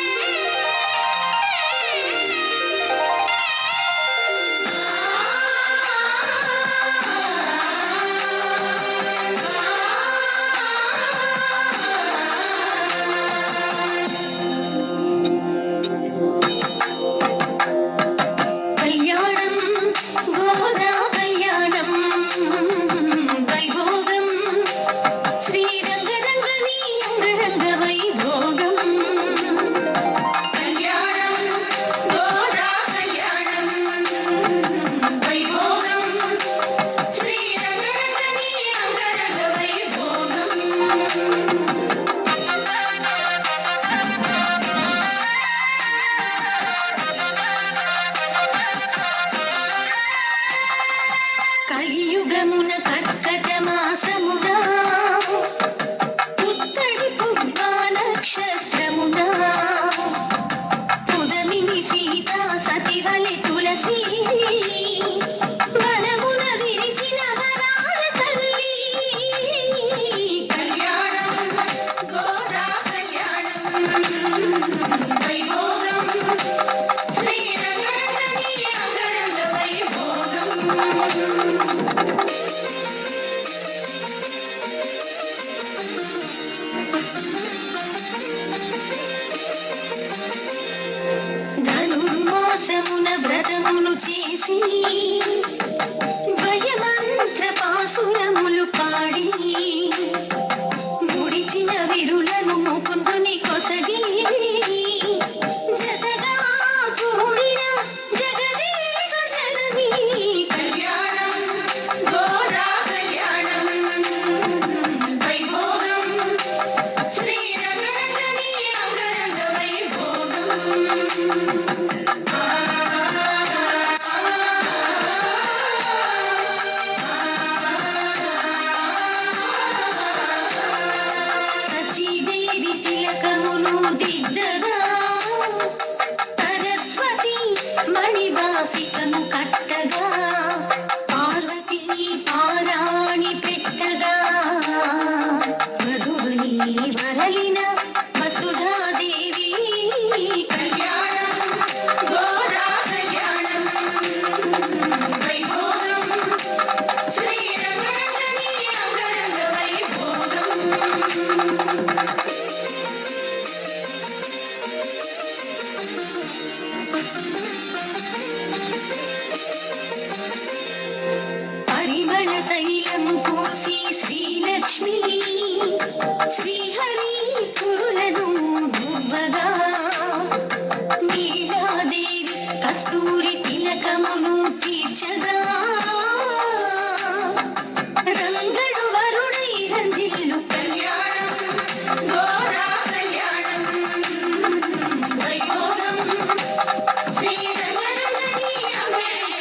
Yeah. I Brasil. see. తిలకమును దిద్దగా. Saraswati మణివాసికము కట్టగా. Parvati పారాణి పెట్టగా. మధువని వరలిన శ్రీహరి కురులను దువ్వగా నీలాదేవి కస్తూరి తిలకమును తీర్చగా. రంగడు వరుడై రంజిల్లు కళ్యాణం గోదా కళ్యాణం వైభోగం శ్రీరంగరంగని అంగరంగ